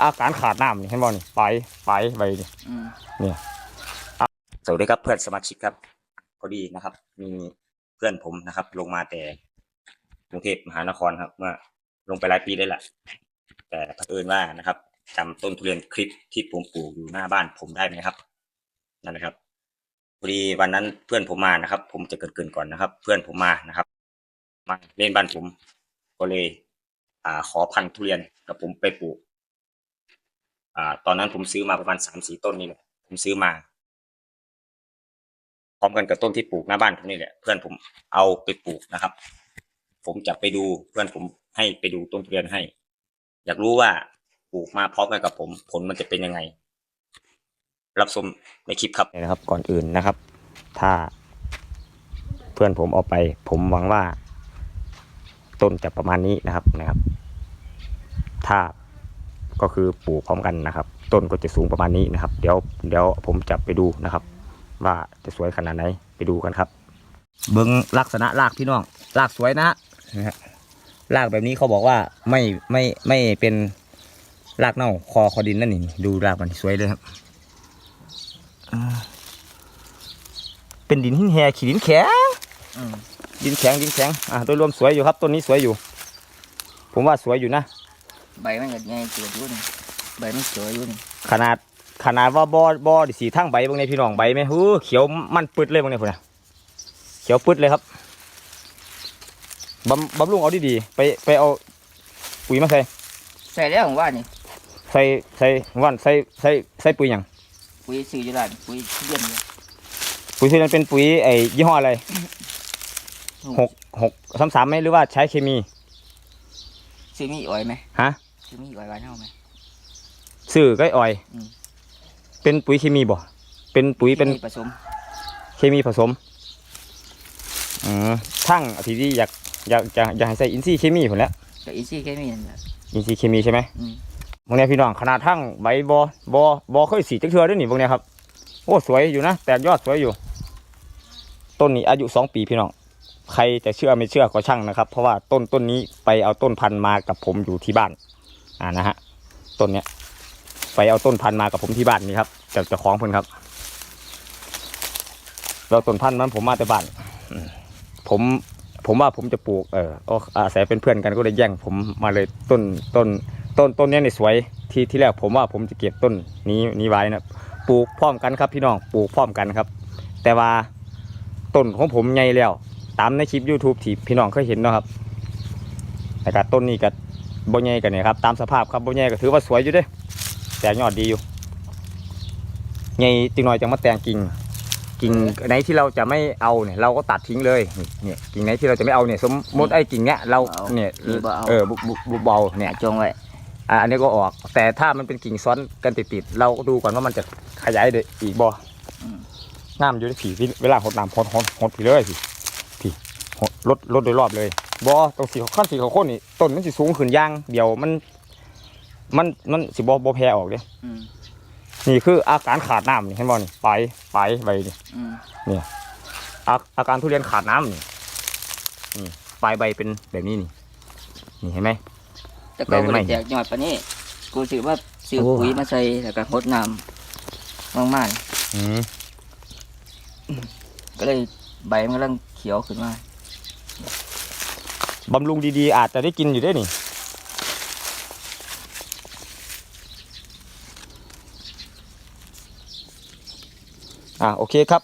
อาการขาดน้ำนี่เห็นบ่นี่ไปไปไปนี่อืมสวัสดีครับเพื่อนสมาชิกครับพอดีนะครับ มีเพื่อนผมนะครับ ลงมาแต่กรุงเทพมหานครครับ เมื่อลงไปหลายปีได้แหละแต่เผอิญว่านะครับจำต้นทุเรียนคลิปที่ผมปลูกอยู่หน้าบ้านผมได้ไหมครับนั่นนะครับพอดีวันนั้นเพื่อนผมมานะครับ ผมจะเกรินๆก่อนนะครับ เพื่อนผมมานะครับ มาเล่นบ้านผม ก็เลย อ่า ขอพันธุ์ทุเรียนกับผมไปปลูก อ่า ตอนนั้นผมซื้อมาประมาณสามสี่ต้นนี่แหละผมซื้อมา พร้อมกันกับต้นที่ปลูกหน้าบ้านผมนี่แหละ เพื่อนผมเอาไปปลูกนะครับ ผมจะไปดูเพื่อนผมให้ไปดูต้นทุเรียนให้ อยากรู้ว่าปลูกมาพร้อมกันกับผม ผลมันจะเป็นยังไง รับชมในคลิปครับนะครับ ก่อนอื่นนะครับ ถ้าเพื่อนผมเอาไป ผมหวังว่า ต้นจะประมาณนี้นะครับนะครับ ถ้า ก็คือปลูกพร้อมกันนะครับ ต้นก็จะสูงประมาณนี้นะครับ เดี๋ยวเดี๋ยวผมจะไปดูนะครับ ว่าจะสวยขนาดไหนไปดูกันครับ เบิ้งลักษณะรากพี่น้องรากสวยนะนะฮะรากแบบนี้เขาบอกว่าไม่ไม่ไม่เป็นรากเน่าคอคอดินนั่นนี่ดูรากมันสวยเลยครับอ่าเป็นดินหินแหขีดินแข็งอืมดินแข็งดินแข็งอ่าโดยรวมสวยอยู่ครับต้นนี้สวยอยู่ ผมว่าสวยอยู่นะ ใบมันก็ใหญ่เกิดอยู่นี่ใบมันสวยอยู่นี่ขนาดขนาดว่าบอบอดิสีทั้งใบบางในพี่น้องใบไหมหูเขียวมันปึดเลยบางในพุ่นนะเขียวปึดเลยครับบำบำรุงเอาดีๆไปไปเอาปุ๋ยมาใส่ใส่แล้วผมว่านี่ใส่ใส่วันใส่ใส่ใส่ปุ๋ยหยังปุ๋ยซื้ออยู่ร้านปุ๋ยเยี่ยมเลยปุ๋ยที่นั้นเป็นปุ๋ยไอ้ยี่ห้ออะไรหกหกสามสามไหมหรือว่าใช้เคมีซื้อมีอ้อยไหมฮะ ซื้อมีอ้อยหวานเท่าไหม ซื้อก็อ่อยอืม เป็นปุ๋ยเคมีบ่เป็นปุ๋ยเป็นผสมเคมีผสมอืมทั้งทีที่อยากอยากอยากอยากให้ใส่อินทรีย์เคมีผลแหล้วกับอีซี่แค่นี้นั่นแหละ อินทรีย์เคมีใช่ไหมอืมพวกเนี้ยพี่น้องขนาดทั้งใบบอบอบอเคยสีจักเทือด้วยนี่พวกเนี้ยครับโอ้สวยอยู่นะแตกยอดสวยอยู่ ต้นนี้อายุสองปีพี่น้องใครจะเชื่อไม่เชื่อก็ช่างนะครับ เพราะว่าต้นต้นนี้ไปเอาต้นพันธุ์มากับผมอยู่ที่บ้าน อ่านะฮะต้นเนี้ยไปเอาต้นพันธุ์มากับผมที่บ้านนี่ครับจากเจ้าของเพิ่นครับแล้วต้นพันธุ์นั้นผมมาแต่บ้านผมผมว่าผมจะปลูกเอออาศัยเป็นเพื่อนกันก็เลยแย่งผมมาเลยต้นต้น ต้นต้นนี้ยนี่สวยที่ที่แรกผมว่าผมจะเก็บต้นนี้นี้ไว้นะปลูกพร้อมกันครับ พี่น้องปลูกพร้อมกันครับ แต่ว่าต้นของผมใหญ่แล้ว ตามในคลิป YouTube ที่พี่น้องเคยเห็นนะครับแต่ก็ต้นนี้ก็บ่ ใหญ่กันเนี่ยครับตามสภาพครับบ่ใหญ่ก็ถือว่าสวยอยู่เด้แต่ยอดดีอยู่ใหญ่จิงหน่อยจะมาแต่งกิ่งกิ่งไหนที่เราจะไม่เอาเนี่ยเราก็ตัดทิ้งเลยนี่เนี่ยกิ่งไหนที่เราจะไม่เอาเนี่ยสมมติไอ้กิ่งเนี้ยเราเนี่ยนี่บ่เอาเออบุบุบุเบาเนี่ยจงไว้อะอันนี้ก็ออกแต่ถ้ามันเป็นกิ่งซ้อนกันติดๆเราก็ดูก่อนว่ามันจะขยายได้อีกบ่อืมน้ำอยู่ในผีพี่เวลาหดน้ำหดหดหดผีเลยพี่พี่หดลดลดโดยรอบเลย บ่ตรงสีขั้นสีเขาโค่นนี่ต้นมันสิสูงขึ้นอย่างเดียวมัน มันมันสิบ่บ่แพ้ออกเด้อืมนี่คืออาการขาดน้ำนี่เห็นบ่นี่ไปไปไปนี่อืมอาอาการทุเรียนขาดน้ำนี่นี่ปลายใบเป็นแบบนี้นี่นี่เห็นไหม แต่ก็ใบบ่ไม้ได้แจกยอดปานนี้ กูถือว่าซื้อโอ้ ปุ๋ยมาใส่แล้วก็รดน้ำมากอืมๆก็เลยใบมันกำลังเขียวขึ้นมา บำรุงดีๆ อาจจะได้กินอยู่ได้นี่อ่าโอเคครับ